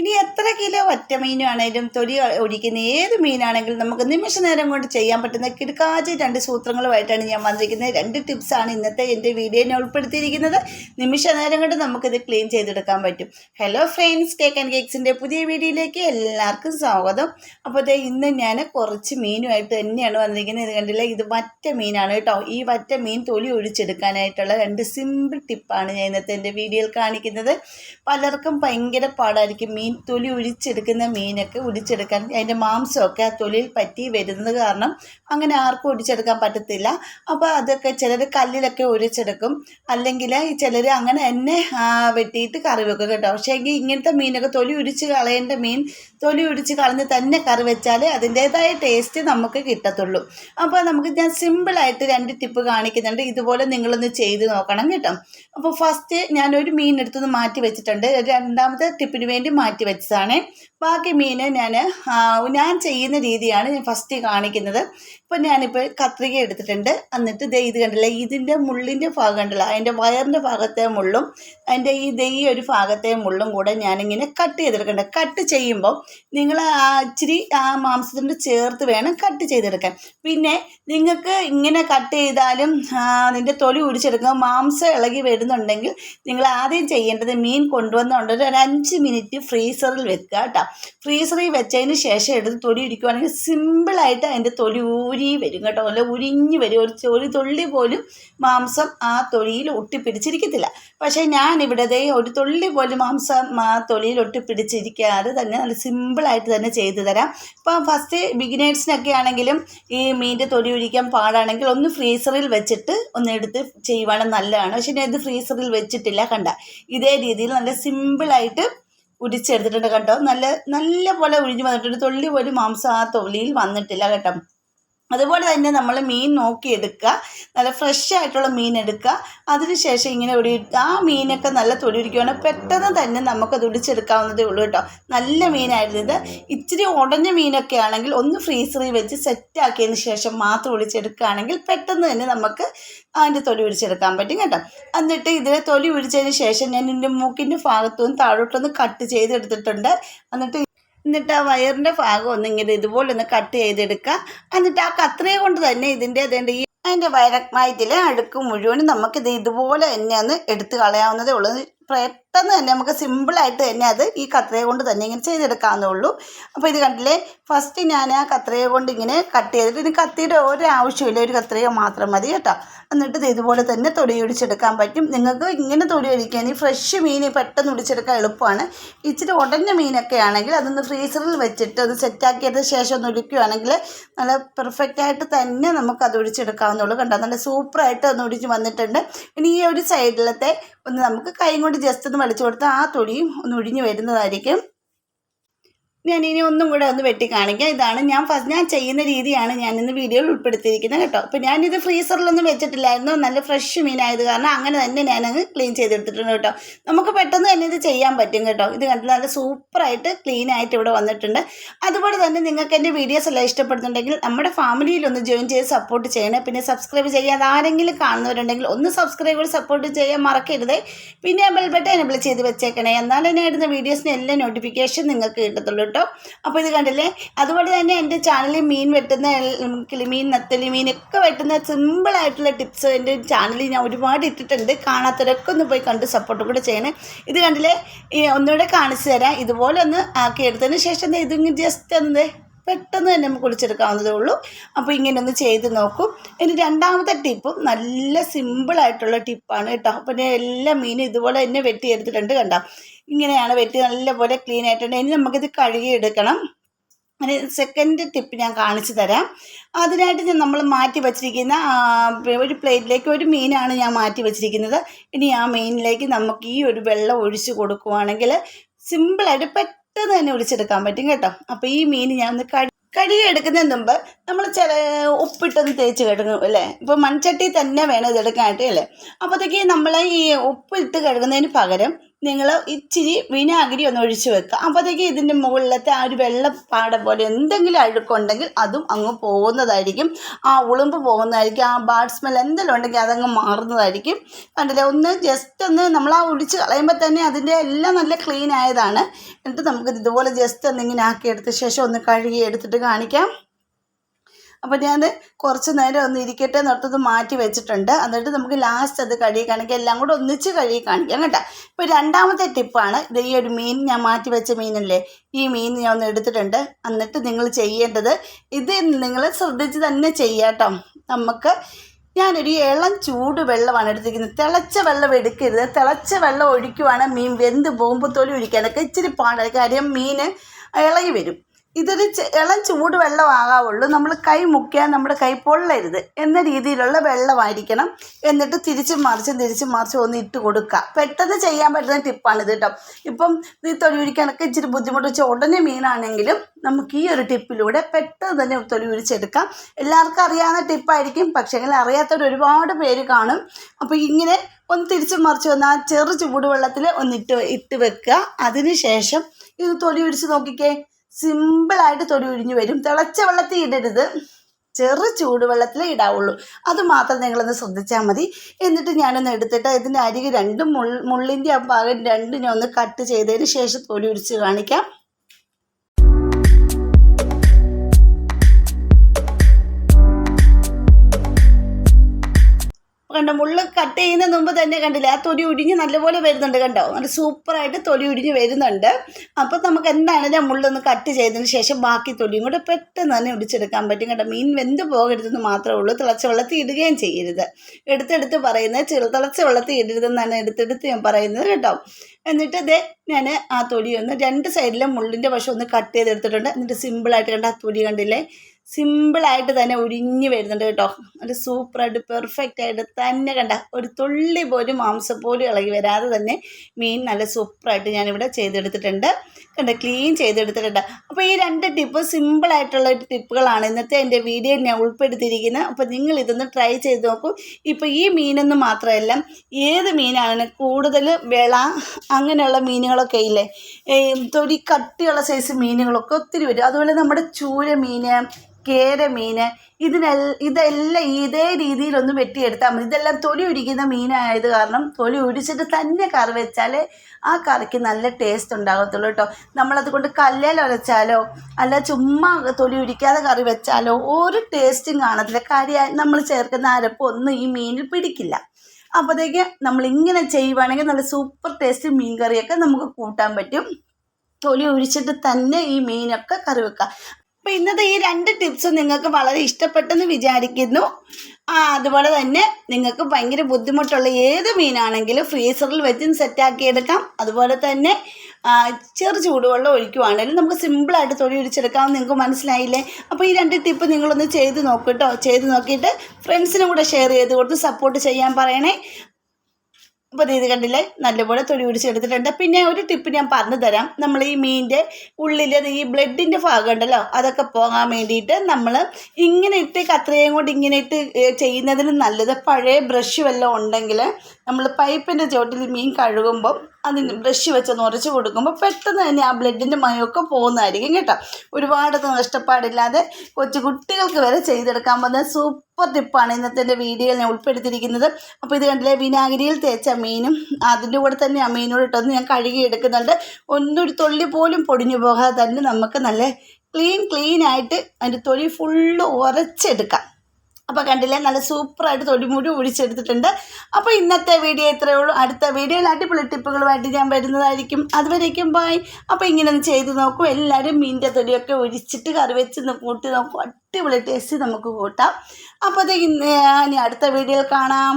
ഇനി എത്ര കിലോ ഒറ്റ മീനാണേലും തൊലി ഒഴിക്കുന്ന ഏത് മീനാണെങ്കിലും നമുക്ക് നിമിഷ നേരം കൊണ്ട് ചെയ്യാൻ പറ്റുന്ന കിടക്കാച്ച രണ്ട് സൂത്രങ്ങളുമായിട്ടാണ് ഞാൻ വന്നിരിക്കുന്നത്. രണ്ട് ടിപ്സാണ് ഇന്നത്തെ എന്റെ വീഡിയോയിൽ ഉൾപ്പെടുത്തിയിരിക്കുന്നത്. നിമിഷ നേരം കൊണ്ട് നമുക്കിത് ക്ലീൻ ചെയ്തെടുക്കാൻ പറ്റും. ഹലോ ഫ്രണ്ട്സ് കേക്ക് ആൻഡ് കേക്ക്സിന്റെ പുതിയ വീഡിയോയിലേക്ക് എല്ലാവർക്കും സ്വാഗതം. അപ്പോൾ ഇന്ന് ഞാൻ കുറച്ച് മീനുമായിട്ട് തന്നെയാണ് വന്നിരിക്കുന്നത്. ഇത് കണ്ടില്ല? ഇത് വറ്റ മീനാണ് കേട്ടോ. ഈ വറ്റ മീൻ തൊലി ഒഴിച്ചെടുക്കാനായിട്ടുള്ള രണ്ട് സിമ്പിൾ ടിപ്പാണ് ഞാൻ ഇന്നത്തെ എന്റെ വീഡിയോയിൽ കാണിക്കുന്നത്. പലർക്കും ഭയങ്കര പാടായിരിക്കും മീൻ തൊലി ഒഴിച്ചെടുക്കുന്ന മീനൊക്കെ ഒടിച്ചെടുക്കാൻ അതിന്റെ മാംസമൊക്കെ ആ തൊലിയിൽ പറ്റി വരുന്നത് കാരണം അങ്ങനെ ആർക്കും ഒടിച്ചെടുക്കാൻ പറ്റത്തില്ല. അപ്പോൾ അതൊക്കെ ചിലർ കല്ലിലൊക്കെ ഒഴിച്ചെടുക്കും അല്ലെങ്കിൽ ചിലർ അങ്ങനെ തന്നെ വെട്ടിയിട്ട് കറി വെക്കും കേട്ടോ. പക്ഷേ എങ്കിൽ ഇങ്ങനത്തെ മീനൊക്കെ തൊലി ഒടിച്ച് കളയേണ്ട മീൻ തൊലി ഒടിച്ച് കളഞ്ഞ് തന്നെ കറി വെച്ചാൽ അതിന്റേതായ ടേസ്റ്റ് നമുക്ക് കിട്ടത്തുള്ളൂ. അപ്പോൾ നമുക്ക് ഞാൻ സിമ്പിളായിട്ട് രണ്ട് ടിപ്പ് കാണിക്കുന്നുണ്ട്. ഇതുപോലെ നിങ്ങളൊന്ന് ചെയ്ത് നോക്കണം കേട്ടോ. അപ്പോൾ ഫസ്റ്റ് ഞാനൊരു മീൻ എടുത്തൊന്ന് മാറ്റി വെച്ചിട്ടുണ്ട്. രണ്ടാമത്തെ ടിപ്പിന് വേണ്ടി മാറ്റി വെച്ചതാണ്. ബാക്കി മീൻ ഞാൻ ഞാൻ ചെയ്യുന്ന രീതിയാണ് ഞാൻ ഫസ്റ്റ് കാണിക്കുന്നത്. ഇപ്പം ഞാനിപ്പോൾ കത്രിക എടുത്തിട്ടുണ്ട്. എന്നിട്ട് ദേ ഇത് കണ്ടില്ല? ഇതിന്റെ മുള്ളിന്റെ ഭാഗം കണ്ടില്ല? അതിന്റെ വയറിന്റെ ഭാഗത്തെ മുള്ളും അതിന്റെ ഈ ദേ ഒരു ഭാഗത്തെ മുള്ളും കൂടെ ഞാനിങ്ങനെ കട്ട് ചെയ്തെടുക്കണ്ട. കട്ട് ചെയ്യുമ്പോൾ നിങ്ങൾ ആ ഇച്ചിരി ആ മാംസത്തിന്റെ ചേർത്ത് വേണം കട്ട് ചെയ്തെടുക്കാൻ. പിന്നെ നിങ്ങൾക്ക് ഇങ്ങനെ കട്ട് ചെയ്താലും അതിന്റെ തൊലി ഉടിച്ചെടുക്കുമ്പോൾ മാംസം ഇളകി വരുന്നുണ്ടെങ്കിൽ നിങ്ങൾ ആദ്യം ചെയ്യേണ്ടത് മീൻ കൊണ്ടുവന്നുകൊണ്ട് ഒരു അഞ്ച് മിനിറ്റ് ഫ്രീസറിൽ വെക്കുക കേട്ടോ. ഫ്രീസറിൽ വെച്ചതിന് ശേഷം എടുത്ത് തൊലി ഇരിക്കുവാണെങ്കിൽ സിമ്പിളായിട്ട് അതിന്റെ തൊലി ഊരി വരും കേട്ടോ. അല്ല ഉരിഞ്ഞ് വരും. ഒരു ഒരു തുള്ളി പോലും മാംസം ആ തൊലിയിൽ ഒട്ടിപ്പിടിച്ചിരിക്കത്തില്ല. പക്ഷേ ഞാനിവിടെ ദേ ഒരു തുള്ളി പോലും മാംസം ആ തൊലിയിൽ ഒട്ടിപ്പിടിച്ചിരിക്കാതെ തന്നെ നല്ല സിമ്പിളായിട്ട് തന്നെ ചെയ്തു തരാം. ഇപ്പം ഫസ്റ്റ് ബിഗിനേഴ്സിനൊക്കെ ആണെങ്കിലും ഈ മീന്റെ തൊലി ഒഴിക്കാൻ പാടാണെങ്കിൽ ഒന്ന് ഫ്രീസറിൽ വെച്ചിട്ട് ഒന്ന് എടുത്ത് ചെയ്യുവാണെങ്കിൽ നല്ലതാണ്. പക്ഷേ ഞാൻ ഇത് ഫ്രീസറിൽ വെച്ചിട്ടില്ല കണ്ട. ഇതേ രീതിയിൽ നല്ല സിമ്പിളായിട്ട് ഉരിച്ചെടുത്തിട്ടുണ്ട് കേട്ടോ നല്ല നല്ല പോലെ ഉഴിഞ്ഞു വന്നിട്ടുണ്ട്. തൊള്ളി പോലും മാംസം ആ തൊലിയിൽ വന്നിട്ടില്ല കേട്ടോ. അതുപോലെ തന്നെ നമ്മൾ മീൻ നോക്കി എടുക്കുക. നല്ല ഫ്രഷ് ആയിട്ടുള്ള മീൻ എടുക്കുക. അതിനുശേഷം ഇങ്ങനെ ഒരു ആ മീനൊക്കെ നല്ല തൊലിരിക്കുകയാണെങ്കിൽ പെട്ടെന്ന് തന്നെ നമുക്കത് ഒടിച്ചെടുക്കാവുന്നതേ ഉള്ളൂ കേട്ടോ. നല്ല മീനായിരുന്നു ഇത്. ഇച്ചിരി ഉടഞ്ഞ മീനൊക്കെ ആണെങ്കിൽ ഒന്ന് ഫ്രീസറിൽ വെച്ച് സെറ്റ് ആക്കിയതിന് ശേഷം മാത്രം ഒടിച്ചെടുക്കുകയാണെങ്കിൽ പെട്ടെന്ന് തന്നെ നമുക്ക് അതിന്റെ തൊലി ഒടിച്ചെടുക്കാൻ പറ്റും കേട്ടോ. എന്നിട്ട് ഇതിലെ തൊലി ഒടിച്ചതിന് ശേഷം ഞാൻ ഇതിന്റെ മൂക്കിന്റെ ഭാഗത്തുനിന്ന് താഴോട്ടൊന്ന് കട്ട് ചെയ്തെടുത്തിട്ടുണ്ട്. എന്നിട്ട് എന്നിട്ട് ആ വയറിന്റെ ഭാഗം ഒന്ന് ഇങ്ങനെ ഇതുപോലെ ഒന്ന് കട്ട് ചെയ്തെടുക്കുക എന്നിട്ട് ആ കത്രിക കൊണ്ട് തന്നെ ഇതിന്റെ അതേണ്ട ഈ അതിന്റെ വയറമായിട്ടിലെ അഴുക്ക് മുഴുവനും നമുക്കിത് ഇതുപോലെ തന്നെ ഒന്ന് എടുത്ത് കളയാവുന്നതേ ഉള്ളൂ. പെട്ടെന്ന് തന്നെ നമുക്ക് സിമ്പിളായിട്ട് തന്നെ അത് ഈ കത്രിക കൊണ്ട് തന്നെ ഇങ്ങനെ ചെയ്തെടുക്കാവുന്നേ ഉള്ളൂ. അപ്പോൾ ഇത് കണ്ടില്ലേ? ഫസ്റ്റ് ഞാൻ ആ കത്രിക കൊണ്ട് ഇങ്ങനെ കട്ട് ചെയ്തിട്ട് ഇനി കത്തിയുടെ ഒരു ആവശ്യമില്ല ഒരു കത്രിക മാത്രം മതി കേട്ടോ. എന്നിട്ട് ഇത് ഇതുപോലെ തന്നെ തൊടി ഒടിച്ചെടുക്കാൻ പറ്റും. നിങ്ങൾക്ക് ഇങ്ങനെ തൊടി ഒടിക്കാൻ ഈ ഫ്രഷ് മീൻ പെട്ടെന്ന് ഒടിച്ചെടുക്കാൻ എളുപ്പമാണ്. ഇച്ചിരി ഉടഞ്ഞ മീനൊക്കെ ആണെങ്കിൽ അതൊന്ന് ഫ്രീസറിൽ വെച്ചിട്ട് അത് സെറ്റാക്കിയതിന് ശേഷം ഒന്ന് ഒടിക്കുകയാണെങ്കിൽ നല്ല പെർഫെക്റ്റ് ആയിട്ട് തന്നെ നമുക്ക് അത് ഒടിച്ചെടുക്കാവുന്നുള്ളൂ കണ്ടോ? നല്ല സൂപ്പറായിട്ട് ഒന്ന് ഒടിച്ച് വന്നിട്ടുണ്ട്. ഇനി ഈ ഒരു സൈഡിലത്തെ ഒന്ന് നമുക്ക് കൈ കൊണ്ട് ജസ്റ്റ് ഒന്ന് വലിച്ചു കൊടുത്താൽ ആ തൊലിയും ഒന്ന് ഒഴിഞ്ഞു വരുന്നതായിരിക്കും. ഞാൻ ഇനി ഒന്നും കൂടെ ഒന്ന് വെട്ടി കാണിക്കാം. ഇതാണ് ഞാൻ ഫസ്റ്റ് ഞാൻ ചെയ്യുന്ന രീതിയാണ് ഞാൻ ഇന്ന് വീഡിയോയിൽ ഉൾപ്പെടുത്തിയിരിക്കുന്നത് കേട്ടോ. അപ്പോൾ ഞാനിത് ഫ്രീസറിലൊന്നും വെച്ചിട്ടില്ലായിരുന്നു. നല്ല ഫ്രഷ് മീനായത് കാരണം അങ്ങനെ തന്നെ ഞാനങ്ങ് ക്ലീൻ ചെയ്തെടുത്തിട്ടുണ്ട് കേട്ടോ. നമുക്ക് പെട്ടെന്ന് തന്നെ ഇത് ചെയ്യാൻ പറ്റും കേട്ടോ. ഇത് കണ്ട് നല്ല സൂപ്പറായിട്ട് ക്ലീൻ ആയിട്ട് ഇവിടെ വന്നിട്ടുണ്ട്. അതുപോലെ തന്നെ നിങ്ങൾക്ക് എന്റെ വീഡിയോസ് എല്ലാം ഇഷ്ടപ്പെടുന്നുണ്ടെങ്കിൽ നമ്മുടെ ഫാമിലിയിൽ ഒന്ന് ജോയിൻ ചെയ്ത് സപ്പോർട്ട് ചെയ്യണേ. പിന്നെ സബ്സ്ക്രൈബ് ചെയ്യാതെ ആരെങ്കിലും കാണുന്നവരുണ്ടെങ്കിൽ ഒന്ന് സബ്സ്ക്രൈബ് സപ്പോർട്ട് ചെയ്യാൻ മറക്കരുത്. പിന്നെ ബെൽ ബട്ടൺ എനബിൾ ചെയ്ത് വെച്ചേക്കണേ. എന്നാലേ ഞാൻ ഇടുന്ന വീഡിയോസിന് എല്ലാ നോട്ടിഫിക്കേഷൻ നിങ്ങൾക്ക് കിട്ടത്തുള്ളൂ കേട്ടോ. അപ്പോൾ ഇത് കണ്ടില്ലേ? അതുപോലെ തന്നെ എന്റെ ചാനലിൽ മീൻ വെട്ടുന്ന കിളിമീൻ നത്തലി മീനൊക്കെ വെട്ടുന്ന സിമ്പിളായിട്ടുള്ള ടിപ്സ് എന്റെ ചാനലിൽ ഞാൻ ഒരുപാട് ഇട്ടിട്ടുണ്ട്. കാണാത്തവരൊക്കെ ഒന്ന് പോയി കണ്ട് സപ്പോർട്ട് കൂടെ ചെയ്യണേ. ഇത് കണ്ടില്ലേ? ഒന്നുകൂടെ കാണിച്ചു തരാം. ഇതുപോലെ ഒന്ന് ആക്കി എടുത്തതിന് ശേഷം ഇതിങ്ങനെ ജസ്റ്റ് ഒന്ന് പെട്ടെന്ന് തന്നെ നമുക്ക് കുളിച്ചെടുക്കാവുന്നതേ ഉള്ളൂ. അപ്പോൾ ഇങ്ങനെ ഒന്ന് ചെയ്ത് നോക്കും. ഇനി രണ്ടാമത്തെ ടിപ്പും നല്ല സിമ്പിളായിട്ടുള്ള ടിപ്പാണ് കേട്ടോ. അപ്പോൾ ഞാൻ എല്ലാ മീനും ഇതുപോലെ തന്നെ വെട്ടിയെടുത്തിട്ടുണ്ട് കണ്ടോ? ഇങ്ങനെയാണ് വെട്ടി നല്ലപോലെ ക്ലീൻ ആയിട്ടുണ്ട്. ഇനി നമുക്കിത് കഴുകിയെടുക്കണം അതിന് സെക്കൻഡ് ടിപ്പ് ഞാൻ കാണിച്ചു തരാം. അതിനായിട്ട് ഞാൻ നമ്മൾ മാറ്റി വച്ചിരിക്കുന്ന ഒരു പ്ലേറ്റിലേക്ക് ഒരു മീനാണ് ഞാൻ മാറ്റി വച്ചിരിക്കുന്നത്. ഇനി ആ മീനിലേക്ക് നമുക്ക് ഈ ഒരു വെള്ളം ഒഴിച്ചു കൊടുക്കുവാണെങ്കിൽ സിമ്പിളായിട്ട് പെട്ടെന്ന് തന്നെ ഒഴിച്ചെടുക്കാൻ പറ്റും കേട്ടോ. അപ്പോൾ ഈ മീൻ ഞാൻ ഒന്ന് കഴി കഴുകി എടുക്കുന്നതിന് മുമ്പ് നമ്മൾ ചില ഉപ്പിട്ടൊന്ന് തേച്ച് കഴുകും അല്ലേ? ഇപ്പോൾ മൺചട്ടി തന്നെ വേണം ഇതെടുക്കാനായിട്ട് അല്ലേ? അപ്പോഴത്തേക്ക് നമ്മൾ ഈ ഉപ്പിട്ട് കഴുകുന്നതിന് പകരം നിങ്ങൾ ഇച്ചിരി വിനാഗിരി ഒന്ന് ഒഴിച്ചു വെക്കുക. അപ്പോഴത്തേക്ക് ഇതിന്റെ മുകളിലത്തെ ആ ഒരു വെള്ളപ്പാട പോലെ എന്തെങ്കിലും അഴുക്കുണ്ടെങ്കിൽ അതും അങ്ങ് പോകുന്നതായിരിക്കും. ആ ഉളുമ്പ് പോകുന്നതായിരിക്കും. ആ ബാഡ് സ്മെൽ എന്തെങ്കിലും ഉണ്ടെങ്കിൽ അതങ്ങ് മാറുന്നതായിരിക്കും. കണ്ടില്ലേ? ഒന്ന് ജസ്റ്റ് ഒന്ന് നമ്മൾ ആ ഒഴിച്ച് കളയുമ്പോൾ തന്നെ അതിന്റെ എല്ലാം നല്ല ക്ലീൻ ആയതാണ്. എന്നിട്ട് നമുക്ക് ഇതുപോലെ ജസ്റ്റ് ഒന്ന് ഇങ്ങനെ ആക്കി എടുത്ത ശേഷം ഒന്ന് കഴുകി എടുത്തിട്ട് കാണിക്കാം. അപ്പോൾ ഞാൻ കുറച്ച് നേരം ഒന്ന് ഇരിക്കട്ടെ എന്നോർത്തത് മാറ്റി വെച്ചിട്ടുണ്ട്. എന്നിട്ട് നമുക്ക് ലാസ്റ്റ് അത് കഴുകി കാണിക്കാം. എല്ലാം കൂടെ ഒന്നിച്ച് കഴുകി കാണിക്കാം കേട്ടോ. ഇപ്പോൾ രണ്ടാമത്തെ ടിപ്പാണ് ഇത് ഈ ഒരു മീൻ ഞാൻ മാറ്റി വെച്ച മീനല്ലേ? ഈ മീൻ ഞാൻ ഒന്ന് എടുത്തിട്ടുണ്ട്. എന്നിട്ട് നിങ്ങൾ ചെയ്യേണ്ടത് ഇത് നിങ്ങൾ ശ്രദ്ധിച്ച് തന്നെ ചെയ്യാട്ടോ നമുക്ക് ഞാനൊരു ഇളം ചൂട് വെള്ളമാണ് എടുത്തിരിക്കുന്നത്. തിളച്ച വെള്ളം എടുക്കരുത്. തിളച്ച വെള്ളം ഒഴിക്കുവാണ് മീൻ വെന്ത് പോകുമ്പോൾ തൊലി ഒഴിക്കാനൊക്കെ ഇച്ചിരി പാടാണ് കാര്യം മീൻ ഇളകി വരും. ഇതൊരു ഇളം ചൂട് വെള്ളമാകാവുള്ളൂ നമ്മൾ കൈ മുക്കിയാൽ നമ്മുടെ കൈ പൊള്ളരുത്. എന്ന രീതിയിലുള്ള വെള്ളമായിരിക്കണം. എന്നിട്ട് തിരിച്ചും മറിച്ചും തിരിച്ചും മറിച്ചും ഒന്ന് ഇട്ട് കൊടുക്കുക. പെട്ടെന്ന് ചെയ്യാൻ പറ്റുന്ന ടിപ്പാണിത് കേട്ടോ. ഇപ്പം ഈ തൊലി ഉരിക്കാനൊക്കെ ഇച്ചിരി ബുദ്ധിമുട്ട് വെച്ചാൽ ഉടനെ മീനാണെങ്കിലും നമുക്ക് ഈ ഒരു ടിപ്പിലൂടെ പെട്ടെന്ന് തന്നെ തൊലി ഉരിച്ചെടുക്കാം എല്ലാവർക്കും അറിയാവുന്ന ടിപ്പായിരിക്കും. പക്ഷേ അറിയാത്തവർ ഒരുപാട് പേര് കാണും. അപ്പോൾ ഇങ്ങനെ ഒന്ന് തിരിച്ചും മറിച്ച് വന്ന് ആ ചെറു ചൂടുവെള്ളത്തിൽ ഒന്ന് ഇട്ട് ഇട്ട് വെക്കുക. അതിന് ശേഷം ഇത് തൊലി ഉരിച്ച് നോക്കിക്കേ. സിമ്പിളായിട്ട് തൊടി ഒഴിഞ്ഞു വരും. തിളച്ച വെള്ളത്തിൽ ഇടരുത്. ചെറു ചൂടുവെള്ളത്തിലേ ഇടാവുള്ളൂ. അത് മാത്രം നിങ്ങളൊന്ന് ശ്രദ്ധിച്ചാൽ മതി. എന്നിട്ട് ഞാനൊന്ന് എടുത്തിട്ട് ഇതിന്റെ അരികെ രണ്ട് മുൾ മുള്ളിന്റെ ആ ഭാഗം രണ്ടിനെ ഒന്ന് കട്ട് ചെയ്തതിന് ശേഷം തൊടി ഉരിച്ച് കാണിക്കാം. കട്ട് ചെയ്യുന്ന മുമ്പ് തന്നെ കണ്ടില്ലേ ആ തൊലി ഉരിഞ്ഞ് നല്ലപോലെ വരുന്നുണ്ട് കണ്ടോ? നല്ല സൂപ്പറായിട്ട് തൊലി ഉരിഞ്ഞ് വരുന്നുണ്ട്. അപ്പോൾ നമുക്ക് എന്താണെങ്കിലും ആ മുള്ളൊന്ന് കട്ട് ചെയ്തതിന് ശേഷം ബാക്കി തൊലിയും കൂടെ പെട്ടെന്ന് തന്നെ ഒടിച്ചെടുക്കാൻ പറ്റും കേട്ടോ മീൻ വെന്ത് പോകരുതെന്ന് മാത്രമേ ഉള്ളൂ തിളച്ച വെള്ളത്തിൽ ഇടുകയും ചെയ്യരുത്. എടുത്തെടുത്ത് പറയുന്നത് ചെറു തിളച്ച വെള്ളത്തിൽ ഇടരുതെന്നാണ് എടുത്തെടുത്ത് ഞാൻ പറയുന്നത് കേട്ടോ. എന്നിട്ട് ഇതേ ഞാൻ ആ തൊലി ഒന്ന് രണ്ട് സൈഡിലും മുള്ളിന്റെ വശം ഒന്ന് കട്ട് ചെയ്തെടുത്തിട്ടുണ്ട്. എന്നിട്ട് സിമ്പിളായിട്ട് കണ്ട ആ തൊലി കണ്ടില്ലേ? സിമ്പിളായിട്ട് തന്നെ ഉരിഞ്ഞ് വരുന്നുണ്ട് കേട്ടോ. നല്ല സൂപ്പറായിട്ട് പെർഫെക്റ്റ് ആയിട്ട് തന്നെ കണ്ട ഒരു തുള്ളി പോലും മാംസം പോലും ഇളകി വരാതെ തന്നെ മീൻ നല്ല സൂപ്പറായിട്ട് ഞാനിവിടെ ചെയ്തെടുത്തിട്ടുണ്ട്. കണ്ട ക്ലീൻ ചെയ്തെടുത്തിട്ടുണ്ട്. അപ്പോൾ ഈ രണ്ട് ടിപ്പ് സിമ്പിളായിട്ടുള്ള ടിപ്പുകളാണ് ഇന്നത്തെ എന്റെ വീഡിയോ ഞാൻ ഉൾപ്പെടുത്തിയിരിക്കുന്നത്. അപ്പോൾ നിങ്ങൾ ഇതൊന്ന് ട്രൈ ചെയ്ത് നോക്കൂ. ഇപ്പോൾ ഈ മീനൊന്നും മാത്രമല്ല ഏത് മീനാണ് കൂടുതൽ വിള അങ്ങനെയുള്ള മീനുകളൊക്കെ ഇല്ലേ? തൊലി കട്ടിയുള്ള സൈസ് മീനുകളൊക്കെ ഒത്തിരി വരും. അതുപോലെ നമ്മുടെ ചൂര മീൻ കേര മീൻ ഇതിനെൽ ഇതെല്ലാം ഇതേ രീതിയിലൊന്ന് വെട്ടിയെടുത്താൽ മതി. ഇതെല്ലാം തൊലി ഉരിക്കുന്ന മീനായത് കാരണം തൊലി ഉരിച്ചിട്ട് തന്നെ കറി വെച്ചാൽ ആ കറിക്ക് നല്ല ടേസ്റ്റ് ഉണ്ടാകത്തുള്ളൂ കേട്ടോ നമ്മളത് കൊണ്ട് കല്ലേൽ ഉരച്ചാലോ അല്ല ചുമ്മാ തൊലി ഉരിക്കാതെ കറി വെച്ചാലോ ഒരു ടേസ്റ്റും കാണത്തില്ല. കാര്യം നമ്മൾ ചേർക്കുന്ന അരപ്പൊന്നും ഈ മീനിൽ പിടിക്കില്ല. അപ്പോഴത്തേക്ക് നമ്മൾ ഇങ്ങനെ ചെയ്യുവാണെങ്കിൽ നല്ല സൂപ്പർ ടേസ്റ്റ് മീൻ കറിയൊക്കെ നമുക്ക് കൂട്ടാൻ പറ്റും. തൊലി ഒഴിച്ചിട്ട് തന്നെ ഈ മീനൊക്കെ കറി വെക്കാം. അപ്പോൾ ഇന്നത്തെ ഈ രണ്ട് ടിപ്സും നിങ്ങൾക്ക് വളരെ ഇഷ്ടപ്പെട്ടെന്ന് വിചാരിക്കുന്നു. അതുപോലെ തന്നെ നിങ്ങൾക്ക് ഭയങ്കര ബുദ്ധിമുട്ടുള്ള ഏത് മീനാണെങ്കിലും ഫ്രീസറിൽ വെച്ചും സെറ്റാക്കി എടുക്കാം. അതുപോലെ തന്നെ ചെറു ചൂടുവെള്ളം ഒഴിക്കുവാണെങ്കിലും നമുക്ക് സിമ്പിളായിട്ട് തൊലി ഒഴിച്ചെടുക്കാം നിങ്ങൾക്ക് മനസ്സിലായില്ലേ? അപ്പോൾ ഈ രണ്ട് ടിപ്പ് നിങ്ങളൊന്ന് ചെയ്ത് നോക്കൂ ചെയ്ത് നോക്കിയിട്ട് ഫ്രണ്ട്സിനും കൂടെ ഷെയർ ചെയ്ത് കൊടുത്ത് സപ്പോർട്ട് ചെയ്യാൻ പറയണേ. അപ്പോൾ ഇത് കണ്ടില്ലേ? നല്ലപോലെ തൊലി പിടിച്ചെടുത്തിട്ടുണ്ട് പിന്നെ ഒരു ടിപ്പ് ഞാൻ പറഞ്ഞു തരാം. നമ്മൾ ഈ മീനിന്റെ ഉള്ളിൽ ഈ ബ്ലഡിന്റെ ഭാഗം ഉണ്ടല്ലോ അതൊക്കെ പോകാൻ വേണ്ടിയിട്ട് നമ്മൾ ഇങ്ങനെ ഇട്ട് കത്രയും കൊണ്ട് ഇങ്ങനെ ഇട്ട് ചെയ്യുന്നതിന് നല്ലത് പഴയ ബ്രഷ് വല്ലതും ഉണ്ടെങ്കിൽ നമ്മൾ പൈപ്പിന്റെ ചുവട്ടിൽ മീൻ കഴുകുമ്പം അതിന് ബ്രഷ് വെച്ച് ഉരച്ച് കൊടുക്കുമ്പോൾ പെട്ടെന്ന് തന്നെ ആ ബ്ലഡിന്റെ മയമൊക്കെ പോകുന്നതായിരിക്കും കേട്ടോ. ഒരുപാട് നഷ്ടപ്പാടില്ലാതെ കൊച്ചു കുട്ടികൾക്ക് വരെ ചെയ്തെടുക്കാൻ പറ്റുന്ന സൂപ്പർ ടിപ്പാണ് ഇന്നത്തെ എന്റെ വീഡിയോയിൽ ഞാൻ ഉൾപ്പെടുത്തിയിരിക്കുന്നത്. അപ്പോൾ ഇത് കണ്ടില്ലേ വിനാഗിരിയിൽ തേച്ച മീനും അതിന്റെ കൂടെ തന്നെ ആ മീനോട് ഇട്ടൊന്ന് ഞാൻ കഴുകി എടുക്കുന്നുണ്ട്. ഒന്നൊരു തൊള്ളി പോലും പൊടിഞ്ഞു പോകാതെ തന്നെ നമുക്ക് നല്ല ക്ലീൻ ക്ലീൻ ആയിട്ട് അതിന്റെ തൊലി ഫുള്ള് ഉരച്ചെടുക്കാം. അപ്പോൾ കണ്ടില്ലേ നല്ല സൂപ്പറായിട്ട് തൊടിമുടി ഒഴിച്ചെടുത്തിട്ടുണ്ട്. അപ്പോൾ ഇന്നത്തെ വീഡിയോ ഇത്രയേ ഉള്ളൂ. അടുത്ത വീഡിയോയിൽ അടിപൊളി ടിപ്പുകളുമായിട്ട് ഞാൻ വരുന്നതായിരിക്കും. അതുവരേക്കും ബൈ അപ്പോൾ ഇങ്ങനെ ഒന്ന് ചെയ്ത് നോക്കും. എല്ലാവരും മീനിന്റെ തൊലിയൊക്കെ ഒഴിച്ചിട്ട് കറി വെച്ച് കൂട്ടി നോക്കും. അടിപൊളി ടേസ്റ്റ് നമുക്ക് കൂട്ടാം. അപ്പോഴത്തേക്ക് ഇനി അടുത്ത വീഡിയോയിൽ കാണാം.